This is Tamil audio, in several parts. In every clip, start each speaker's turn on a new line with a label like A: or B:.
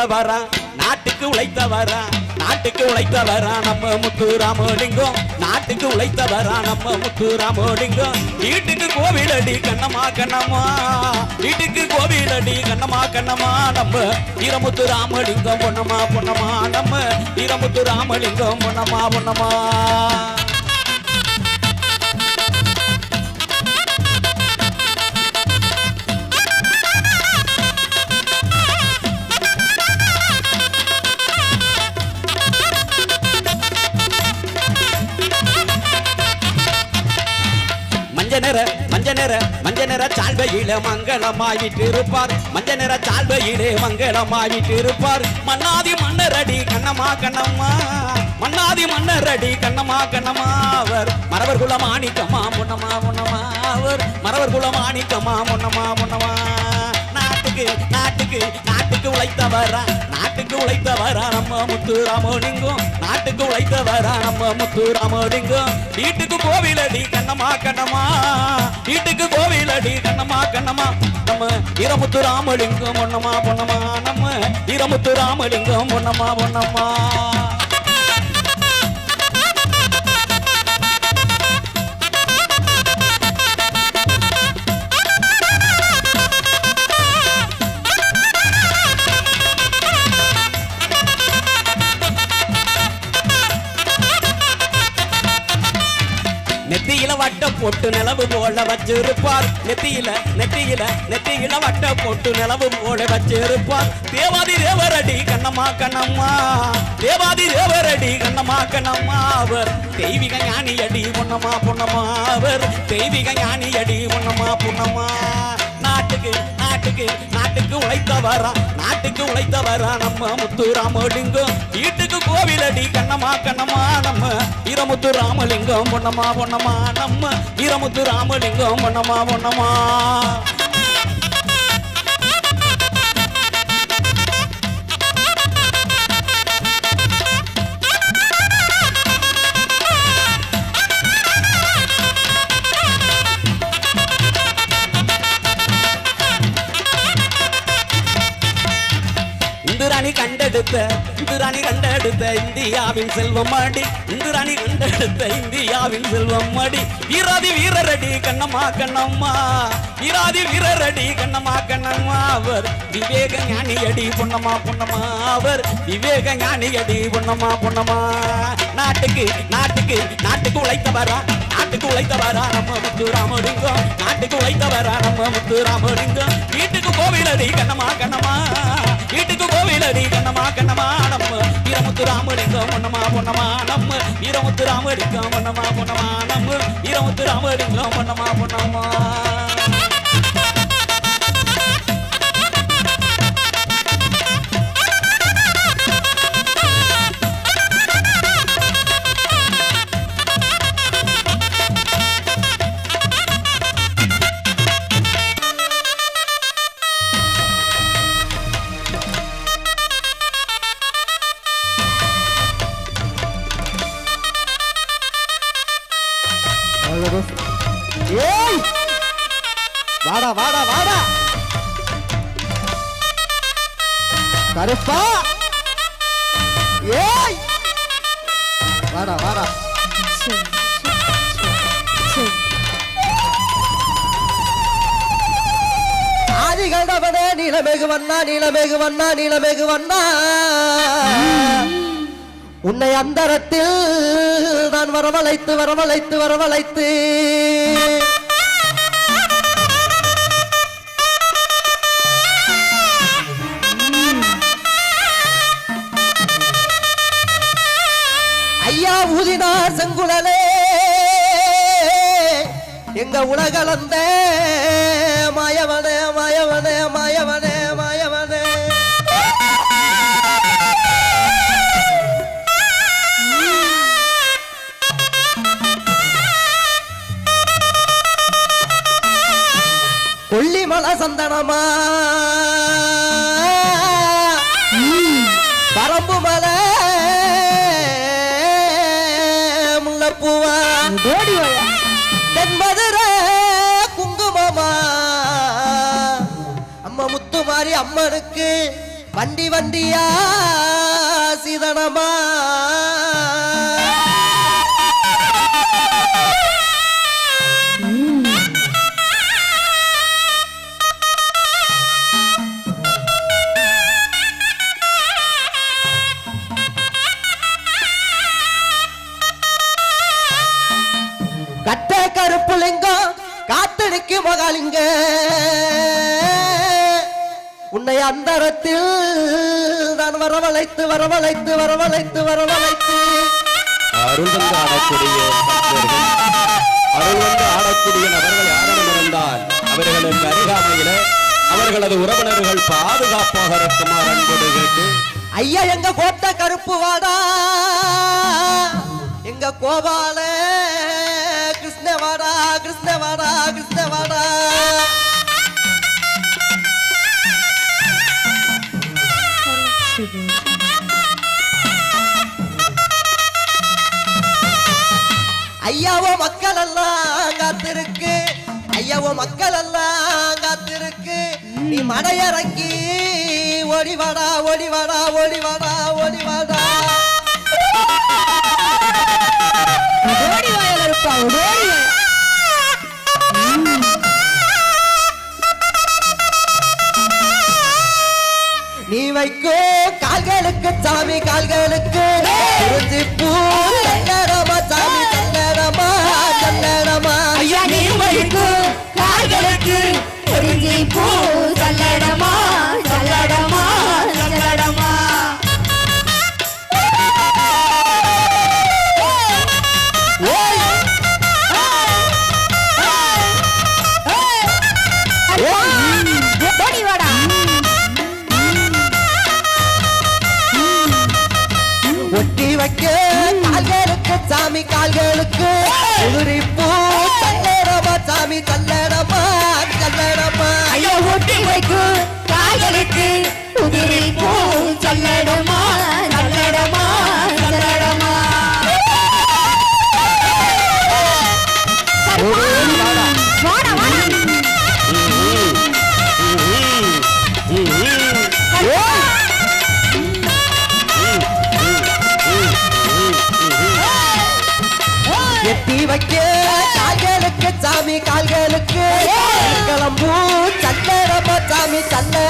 A: உழைத்தவரா நாட்டுக்கு உழைத்தவரா நாட்டுக்கு உழைத்தவரா நம்ம முத்து ராமலிங்கம். நாட்டுக்கு உழைத்தவரா நம்ம முத்து ராமலிங்கம். வீட்டுக்கு கோவில் அடி கண்ணம்மா கண்ணம்மா. வீட்டுக்கு கோவில் அடி கண்ணம்மா கண்ணம்மா. நம்ம வீரமுத்து ராமலிங்கம் பொன்னம்மா பொன்னம்மா. நம்ம வீரமுத்து ராமலிங்கம் பொன்னம்மா பொன்னம்மா. நிற மஞ்ச நிற சால்வையில மங்களமாயிட்டு இருப்பார் மஞ்ச நிற சால்வையிலே மங்களமாயிட்டு இருப்பார் மன்னாதி மன்னரடி கண்ணம்மா கண்ணம்மா. மன்னாதி மன்னரடி கண்ணம்மா கண்ணம்மா அவர். மரவர் குல மாணிக்கம்மா முன்னமா முன்னமா அவர். மரவர் குல மாணிக்கம்மா முன்னமா முன்னமா நாட்டுக்கு நாட்டுக்கு நாட்டுக்கு உழைத்தவரா நாட்டுக்கு உழைத்தவரா நம்ம முத்து ராமலிங்கம் நாட்டுக்கு உழைத்தவரா நம்ம முத்து ராமலிங்கம் வீட்டுக்கு கோவிலடி கண்ணமா கண்ணமா வீட்டுக்கு கோவிலடி கண்ணமா கண்ணமா நம்ம இரமுத்து ராமலிங்கம் பொன்னம்மா. பொன்னமா நம்ம இரமுத்து ராமலிங்கம் பொன்னம்மா பொன்னம்மா. போட்டு நிலவு போல வச்சிருப்பார். நெத்தியில நெத்தியில நெத்தியில வட்ட போட்டு நிலவு போல வச்சிருப்பார். தேவாதி தேவரடி கண்ணம்மா கண்ணம்மா. தேவாதி தேவரடி கண்ணம்மா கண்ணம்மா அவர். தெய்வீக ஞானியடி பொன்னம்மா பொன்னம்மா அவர். தெய்வீக ஞானியடி பொன்னம்மா பொன்னம்மா. நாட்டுக்கு நாட்டுக்கு நாட்டுக்கு உழைத்தவரா நாட்டுக்கு உழைத்தவரா நம்ம முத்து ராமலிங்கம் வீட்டுக்கு கோவிலடி கண்ணம்மா கண்ணம்மா நம்ம. வீரமுத்து ராமலிங்கம் பொன்னம்மா பொன்னம்மா நம்ம. வீரமுத்து ராமலிங்கம் பொன்னம்மா பொன்னம்மா. கண்டெடுத்த இந்துராணி கண்டெடுத்த இந்தியாவின் செல்வம் அடி இந்துராணி கண்டெடுத்த இந்தியாவின் செல்வம் அடி வீராதி வீரரடி கண்ணம்மா கண்ணம்மா. வீராதி வீரரடி கண்ணம்மா கண்ணம்மா அவர். விவேக ஞானி அடி பொன்னம்மா பொன்னம்மா அவர். விவேக ஞானி அடி பொன்னம்மா பொன்னம்மா. நாட்டுக்கு நாட்டுக்கு நாட்டுக்கு உழைத்தவரா? நாட்டுக்கு உழைத்தவரா? நம்ம முத்து ராமலிங்கம். நாட்டுக்கு உழைத்தவரா? நம்ம முத்து ராமலிங்கம். வீட்டுக்கு கோவிலடி கண்ணம்மா கண்ணம்மா. வீட்டுக்கு கோவிலடி கண்ணம்மா கண்ணமா நம்ம வீரமுத்து ராமலிங்கம் பொன்னம்மா பொன்னம்மா நம்ம வீரமுத்து ராமலிங்கம் பொன்னம்மா பொன்னம்மா நம்ம வீரமுத்து ராமலிங்கம் பொன்னம்மா
B: பொன்னமா வாடா வாடா. வாடா கருப்பா. ஏய். வாடா வாடா. ஆதிகண்டவனே நீலமேகு வண்ணா நீலமேகு வண்ணா நீலமேகு வண்ணா. உன்னை அந்தரத்தில் நான் வரவழைத்து வரவழைத்து வரவழைத்து. ஊதினார் செங்குழலே. எங்க உலகளந்த மாயவனே மாயவனே மாயவனே மாயவனே. கொல்லிமலை சந்தனமா குங்குமமா அம்மனுக்கு வண்டி வண்டியா சிதனமா? கட்ட கருப்பு லிங்கம் காத்தடிக்கு மகாலிங்க. உன்னை அந்தரத்தில் நான் வரவழைத்து வரவழைத்து வரவழைத்து வரவழைத்து.
A: அருள் வந்து ஆடக்கூடிய அருள் வந்து ஆடக்கூடிய நபர்கள் யாரிடம் இருந்தால் அவர்களுக்கு அருகாமையில அவர்களது உறவினர்கள் பாதுகாப்பாக இருக்குமாறு அன்போடு கேட்டு.
B: ஐயா எங்க கோட்டை கருப்பு வாடா? எங்க கோபால கிருஷ்ணவாடா கிருஷ்ணவாடா கிருஷ்ணவாடா ஐயாவோ மக்கள் எல்லாம் காத்திருக்கு. ஐயாவோ மக்கள் எல்லாம் காத்திருக்கு. நீ மடையறங்கி ஓடிவாடா ஓடிவாடா ஓடிவாடா ஓடிவாடா.
C: 달라요?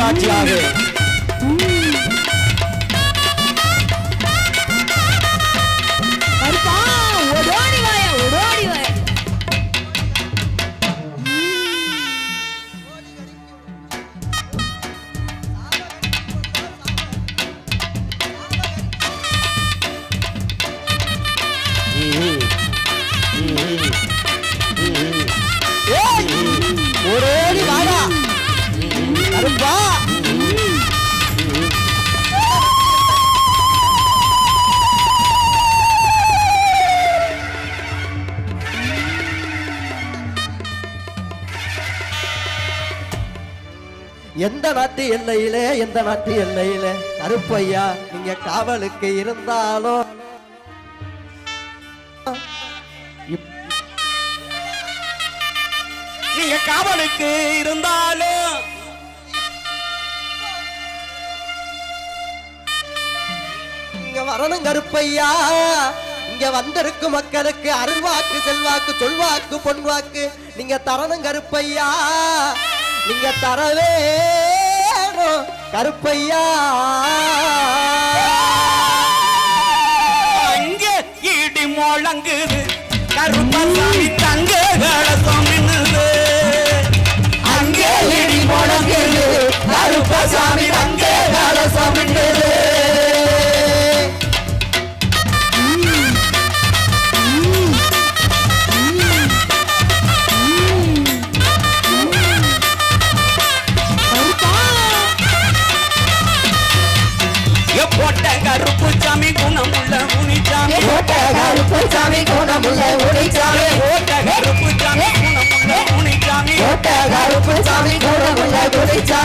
B: 那家伙 எந்த நாட்டு எல்லையிலே எந்த நாட்டு எல்லையிலே? கருப்பையா நீங்க காவலுக்கு இருந்தாலும்
A: நீங்க காவலுக்கு இருந்தாலும்
B: இங்க வரணும் கருப்பையா. இங்க வந்திருக்கும் மக்களுக்கு அருள்வாக்கு செல்வாக்கு சொல்வாக்கு பொன்வாக்கு. நீங்க தரணும் கருப்பையா. நீங்க தரவே கருப்பையா.
A: அங்கே இடி முழங்குது கருப்பசாமி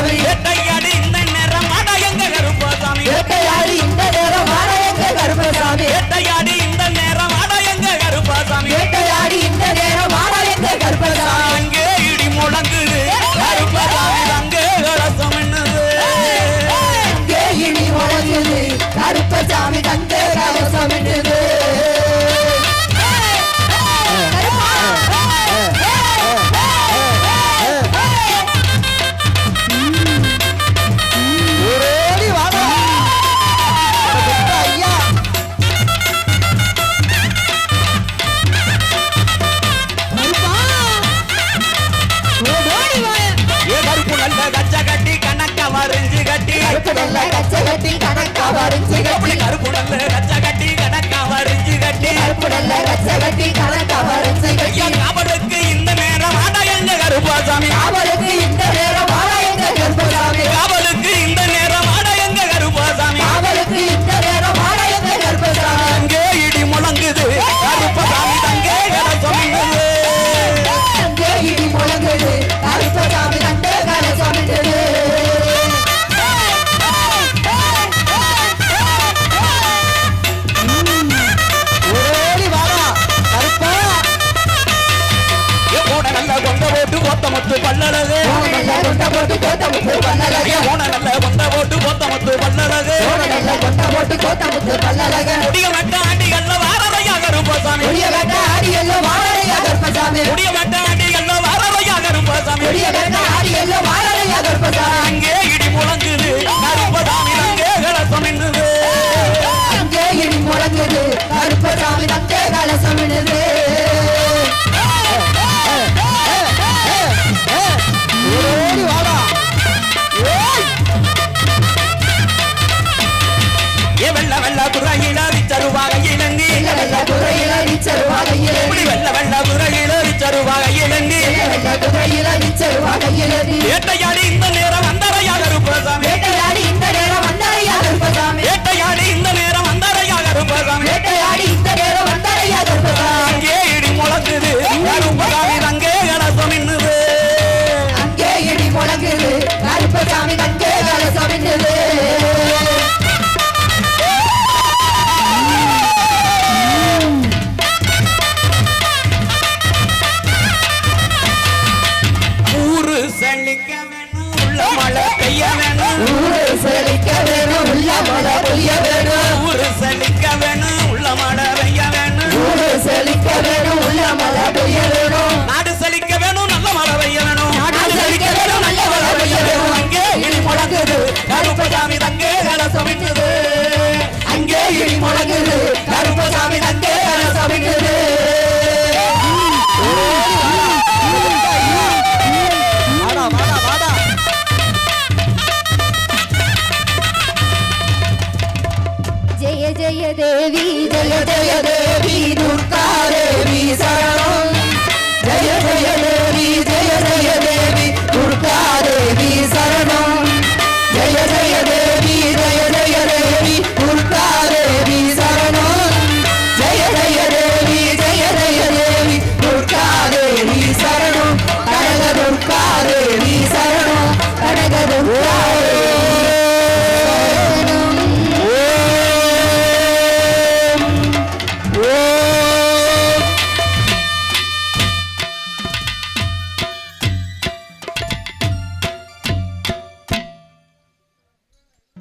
A: இரட்டை கொண்டழகு. கொண்ட போட்டு
B: கோத்த முத்து பல்லழகு.
A: முடிய வட்ட ஆண்டிகள்ல வாரவையா கருப்பசாமி.
B: முடிய வட்ட ஆண்டிகள்ல வாரவையா கருப்பசாமி.
A: முடிய வட்ட ஆண்டிகள்ல வாரவையா கருப்பசாமி.
B: முடிய வட்ட ஆண்டிகள்ல
A: வேட்டையாடி இந்த நேரம் அந்தரையா கருப்பசாமி